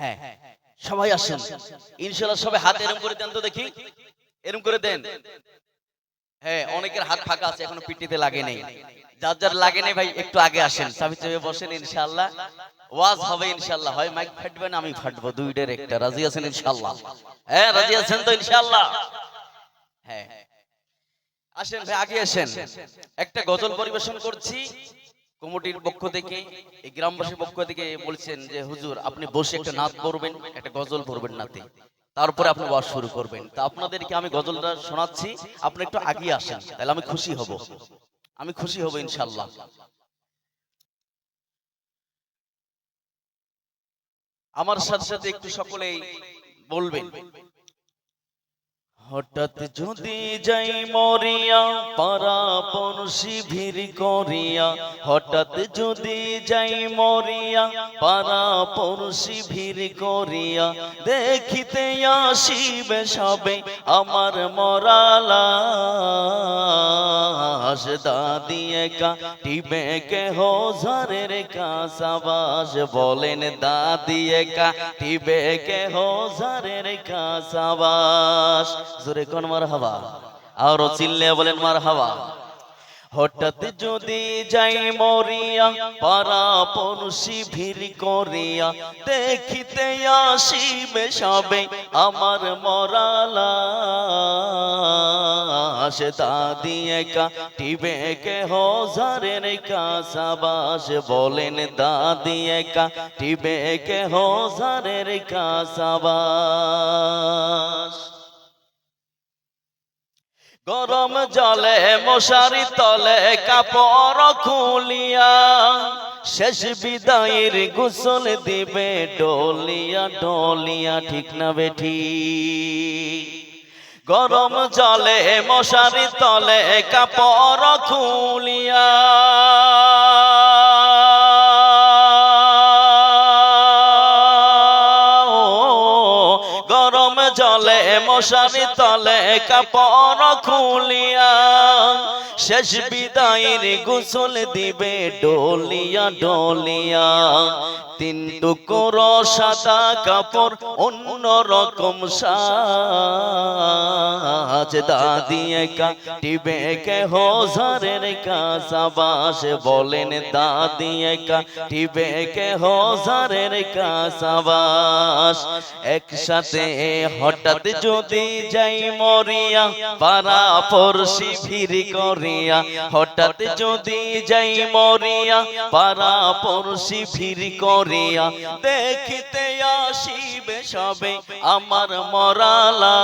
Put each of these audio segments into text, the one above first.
হ্যাঁ। সবাই আসেন। ইনশাল্লাহ সবাই হাত এরম করে দেন তো দেখি। এরম করে দেন। হ্যাঁ অনেকের হাত ফাঁকা আছে, এখনও পিটিতে লাগে নেই। যার যার লাগে নেই ভাই, একটু আগে আসেন। চাবি চাবি বসেন ইনশাল্লাহ ওয়াজ হবে ইনশাল্লাহ হয় মাইক ফাটবে না আমি ফাটবো দুইটার একটা। রাজি আছেন ইনশাল্লাহ হ্যাঁ রাজি আছেন তো ইনশাল্লাহ হ্যাঁ। আসেন ভাই, আগে আসেন। একটা গজল পরিবেশন করছি। কমিটির পক্ষ থেকে এই গ্রামবাসীর পক্ষ থেকে বলছেন যে হুজুর আপনি বসে একটা নাচ পড়বেন একটা গজল পড়বেন নাতে। তারপরে আপনি ওয়াজ শুরু করবেন। তা আপনাদেরকে আমি গজলটা শোনাচ্ছি আপনি একটু আগিয়ে আসেন তাহলে আমি খুশি হব। আমি খুশি হব ইনশাল্লাহ আমার সাথে সাথে একটু সকলেই বলবেন। হঠাৎ যদি যাই মরিয়া পারা পনসি ভিড় করিয়া, হঠাৎ যদি যাই মরিয়া পারা পনসি ভিড় করিয়া, দেখিতে আসিবে সবে আমার মরালা দাদি একা টিবে কে হোজারের কাসাবাস। বলেন, দাদি একা টিবে কে হোজারের কাসাবাস। জোরে কোন মার হাওয়া আরও চিল্লে বলেন মার হাওয়া হঠাৎ যদি যাই মরিয়া পারা পনসি ভিড় করিয়া, দেখিতে আসিবে সবে আমার মরালা। সে দাদি একা টিবে কে হজারের কাসাবাস বলেন দাদি একা টিবে কে হজারের কাসাবাস। গরম জলে মশারি তলে কাপড় খুলিয়া, শেষ বিদায়ের গোসল দিবে ডলিয়া ডলিয়া, ঠিক না বেঠি? গরম জলে মশারি তলে কাপড় খুলিয়া মশারি তলে কাপড় খুলিয়া শেষ বিদায়ের গোসল দিবে ডলিয়া ডলিয়া। তিন টুকর সাদা কাপড়, অন্য রকম সাজ। দাদি একা টিবে কে হজারের কাসাবাস বলেন দাদি একা টিবে কে হজারের কাসাবাস একসাথে হঠাৎ যদি যাই মরিয়া পারা পড়শি ভিড় করিয়া। হঠাৎ যদি যাই মরিয়া পারা পড়শি ভিড় করিয়া। দেখিতে আসিবে সবে আমার মরালা।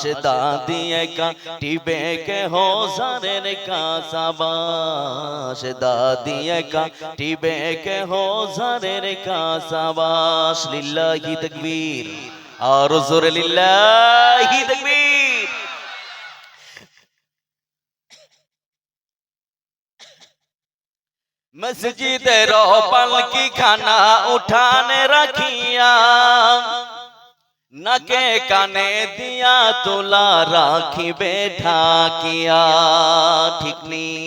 সে দাদি একা টিবে কে হোজারের কাসাবাস দাদি একা টিবে কে হোজারের কাসাবাস লিল্লাহি তাকবীর। আর জোরে লিল্লাহি তাকবীর। মসজিদের পালকি খানা উঠানে রাখিয়া, নাকে কানে দিয়া তোলা রাখিবে ঢাকিয়া। ঠিক নেই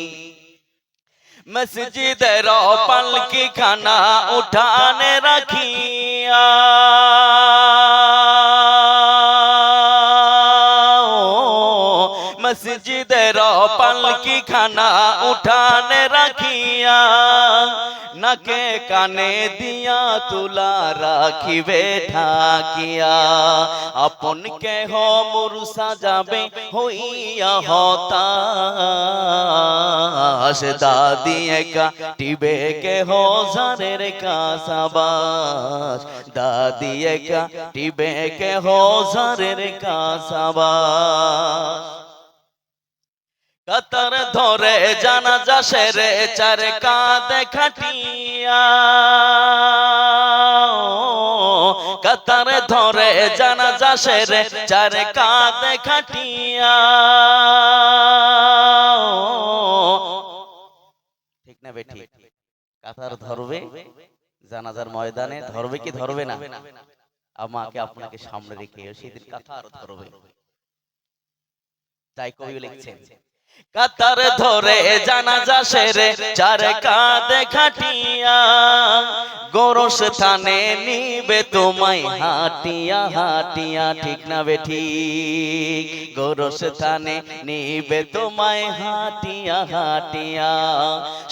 মসজিদের পালকি খানা উঠানে রাখিয়া। মসজিদের পালকি খানা উঠানে রাখিয়া নাকে কানে দিয়া তুলা রাখিবে ঠাকিয়া আপন কেহ মুরুসা যাবে হইয়া হতাশ দাদি একা টিবে কে হজারের কাসাবাস দাদি একা টিবে কে হজারের কাসাবাস কাতার ধরে যা সেরে চার কাঁদে খাটিয়া। কাতার ধরে যা সেরে চার কাঁদে খাটিয়া। ঠিক না বেঠি? কাতার ধরবে? জানাজার ময়দানে ধরবে কি ধরবে না? আমাকে আপনাকে সামনে রেখে সেদিন কাতার ধরবে। তাই কবি লিখছেন কাতার ধরে জানাজা সেরে চার কাঁদে খাটিয়া। গোরস থানে নিবে তোমায় হাটিয়া হাটিয়া ঠিক না বেঠি। গোরস থানে নিবে তোমায় হাটিয়া হাটিয়া।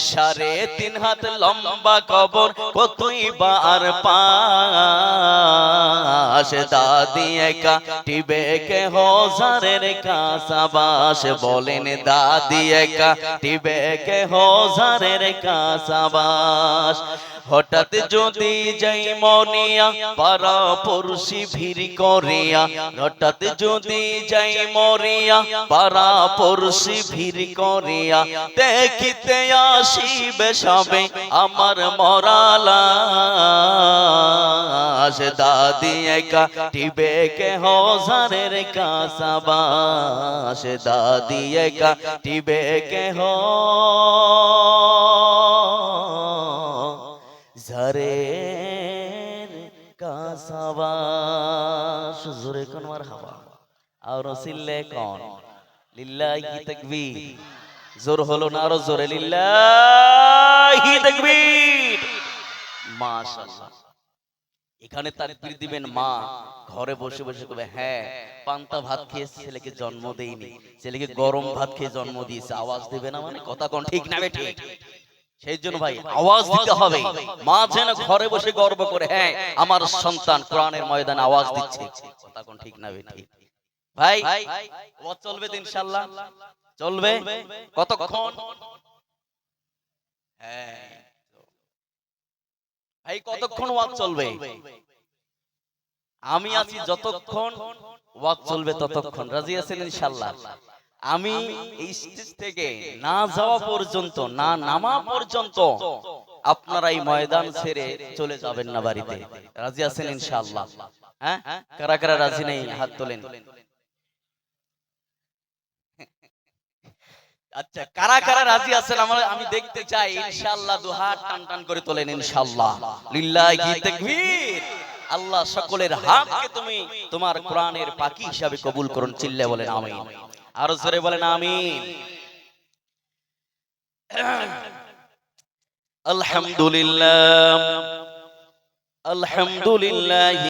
সাড়ে তিন হাত লম্বা কবর কতই বার পাশ দাদি একা টিবে কে হোজারের কাসাবাস বলেন দাদি একা টিবে কে হোজারের কাসাবাস হঠাৎ যদি যাই মনিয়া পারা পড়শি ভিড় করিয়া হঠাৎ যদি যাই মরিয়া পারা পড়শি ভিড় করিয়া দেখিতে আসিবে সবে আমার মরালা। দাদি একা টিবে কে হজারের কাসাবাস দাদি একা টিবে কে হো ঝরের কাসাবাস। জোরে কোন মার হাওয়া? আর কোন? লিল্লাহি তাকবীর। জোর হলো না আরও জোরে? লিল্লাহি তাকবীর। মাশাআল্লাহ। এখানে তাকবীর দিবেন মা। ঘরে বসে বসে কবে? হ্যাঁ। পান্তা ভাত খেয়ে ছেলেকে জন্ম দেইনি ছেলেকে গরম ভাত খেয়ে জন্ম দিয়েছে। আওয়াজ দেবে না মানে? কথা কোন ঠিক না ঠিক? সেই জন্য ভাই আওয়াজ দিতে হবে। মা যেন ঘরে বসে গর্ব করে হ্যাঁ আমার সন্তান কোরআনের ময়দানে আওয়াজ দিচ্ছে। কথা কোন ঠিক না ঠিক ভাই। আওয়াজ চলবে তো ইনশাআল্লাহ চলবে? কতক্ষণ? হ্যাঁ ভাই কতক্ষণ ওয়াজ চলবে? আমি আছি যতক্ষণ ওয়াজ চলবে ততক্ষণ। রাজি আছেন ইনশাআল্লাহ আমি এই স্টেজ থেকে না যাওয়া পর্যন্ত না নামা পর্যন্ত আপনারা এই ময়দান ছেড়ে চলে যাবেন না বাড়িতে রাজি আছেন ইনশাআল্লাহ? হ্যাঁ? কারা কারা রাজি নেই? হাত তোলেন। আচ্ছা কারা কারা রাজি আছেন? আমার আমি দেখতে চাই ইনশাআল্লাহ দু হাত টান টান করে তোলেন ইনশাআল্লাহ। লিল্লাহি তাকবীর। আল্লাহ সকলের হাতকে তুমি তোমার কোরআনের পাকি হিসাবে কবুল করুন চিল্লে বলেন আমিন। আরও জোরে বলেন আমিন। আলহামদুলিল্লাহ। আলহামদুলিল্লাহ।